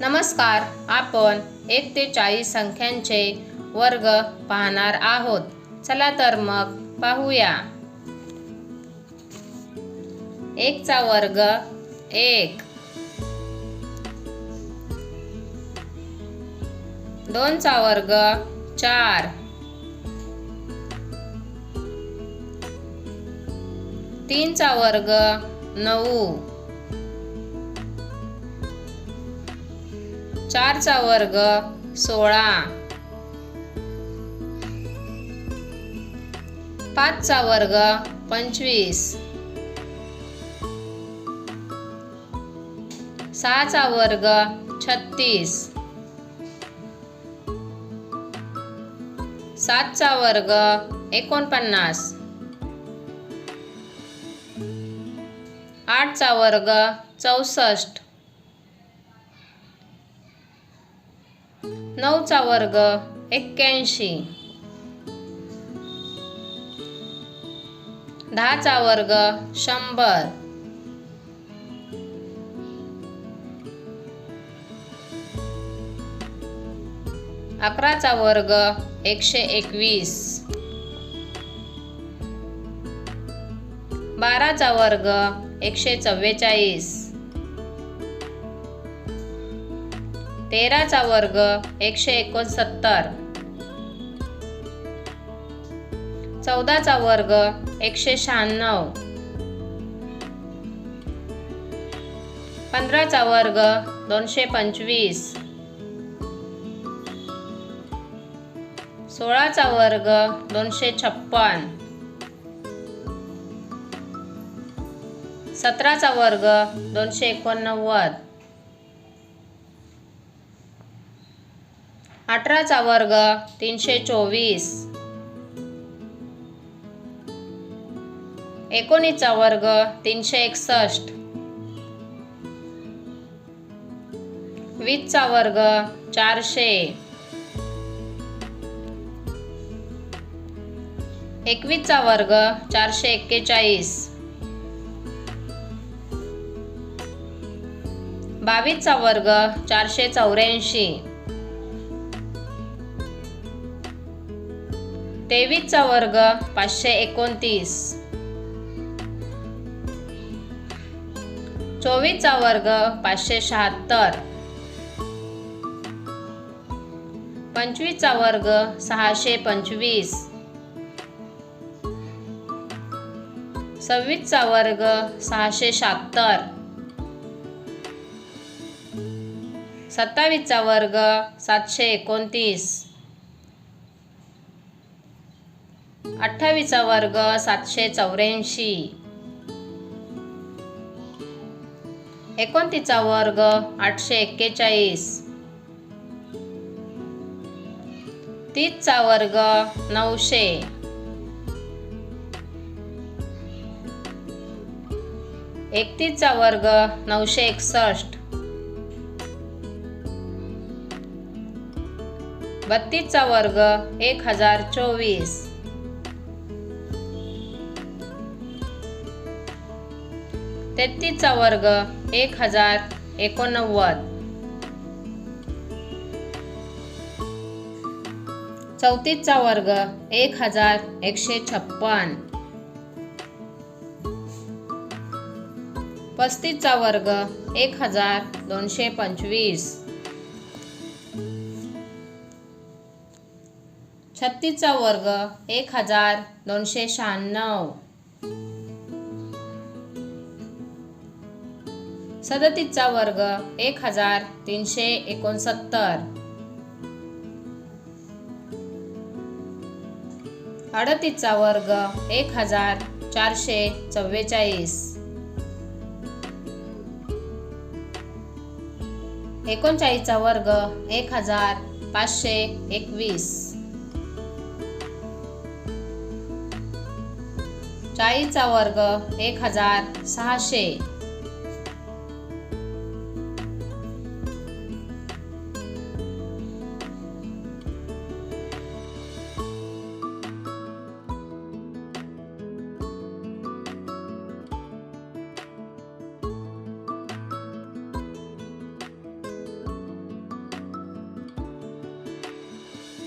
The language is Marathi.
नमस्कार आपण एक ते चाळीस संख्यांचे वर्ग पाहणार आहोत. चला तर मग पाहूया. एकचा वर्ग एक. दोनचा वर्ग चार. तीनचा वर्ग नऊ. चारचा वर्ग सोळा. पाचचा वर्ग पंचवीस. सहाचा वर्ग छत्तीस. सातचा वर्ग एकोणपन्नास. आठचा वर्ग चौसष्ट. नऊचा वर्ग एक्क्याऐंशी. दहाचा वर्ग शंभर. अकराचा वर्ग एकशे एकवीस. बाराचा वर्ग एकशे चव्वेचाळीस. तेराचा वर्ग एकशे एकोणसत्तर. चौदाचा वर्ग एकशे शहाण्णव. पंधराचा वर्ग दोनशे पंचवीस. सोळाचा वर्ग दोनशे छप्पन. सतराचा वर्ग दोनशे एकोणनव्वद. अठराचा वर्ग तीनशे चोवीस. एकोणीसचा वर्ग तीनशे एकसष्ट. वीसचा वर्ग चारशे. एकवीसचा वर्ग चारशे एक्केचाळीस. बावीसचा वर्ग चारशे चौऱ्याऐंशी. तेवीसचा वर्ग पाचशे एकोणतीस. चोवीसचा वर्ग पाचशे शहात्तर. पंचवीसचा वर्ग सहाशे पंचवीस. सव्वीसचा वर्ग सहाशे शहात्तर. सत्तावीसचा वर्ग सातशे एकोणतीस. अठ्ठावीसचा वर्ग सातशे चौऱ्याऐंशी. एकोणतीसचा वर्ग आठशे एक्केचाळीस. तीसचा वर्ग नऊशे. एकतीसचा वर्ग नऊशे एकसष्ट. बत्तीसचा वर्ग एक हजार चोवीस. तेहतीसचा वर्ग एक हजार एकोणनव्वद. चौतीसचा वर्ग एक हजार एकशे छप्पन. पस्तीसचा वर्ग एक हजार दोनशे पंचवीस. छत्तीसचा वर्ग एक हजार दोनशे शहाण्णव. सदतीसचा वर्ग एक हजार तीनशे एकोणसत्तर. अडतीसचा वर्ग एक हजार चारशे चव्वेचाळीस. एकोणचाळीसचा वर्ग एक हजार पाचशे एकवीस. चाळीसचा वर्ग एक हजार सहाशे.